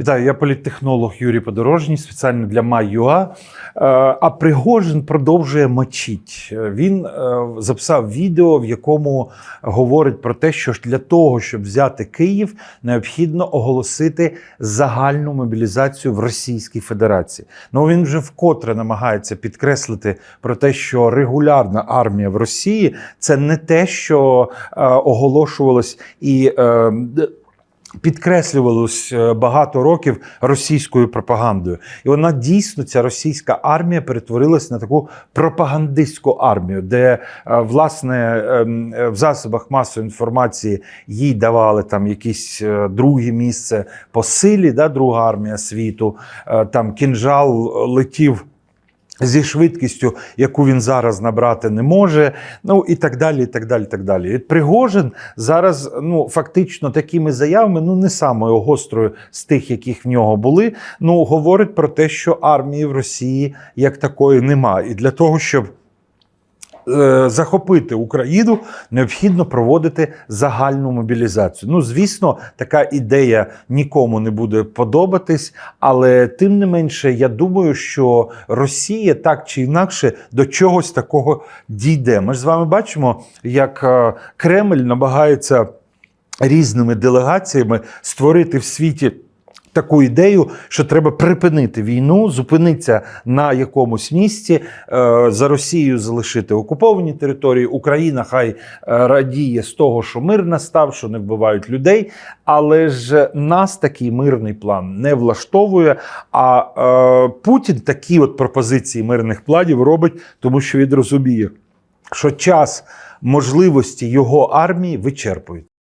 Вітаю, я політтехнолог Юрій Подорожній, спеціально для Май.ua. Е, А Пригожин продовжує мочить. Е, Він е, записав відео, в якому говорить про те, що для того, щоб взяти Київ, необхідно оголосити загальну мобілізацію в Російській Федерації. Ну він вже вкотре намагається підкреслити про те, що регулярна армія в Росії це не те, що оголошувалось і. Підкреслювалось е, багато років російською пропагандою. І вона дійсно, ця російська армія перетворилась на таку пропагандистську армію, де е, власне ем, е, в засобах масової інформації їй давали там якісь друге місце по силі, да, друга армія світу. Там кінжал летів. Зі швидкістю, яку він зараз набрати не може, ну і так далі. і так далі, і так далі. І Пригожин зараз, ну фактично, такими заявами, ну не самою гострою з тих, яких в нього були. Ну говорить про те, що армії в Росії як такої немає. І для того, щоб захопити Україну, необхідно проводити загальну мобілізацію. Ну, звісно, така ідея нікому не буде подобатись, але тим не менше, я думаю, що Росія так чи інакше до чогось такого дійде. Ми ж з вами бачимо, як е, Кремль намагається різними делегаціями створити в світі. Таку ідею, що треба припинити війну, зупинитися на якомусь місці, е, за Росією залишити окуповані території. Україна хай е, радіє з того, що мир настав, що не вбивають людей. Але ж нас такий мирний план не влаштовує. А е, Путін такі от пропозиції мирних планів робить, тому що він розуміє, що час можливості його армії вичерпують.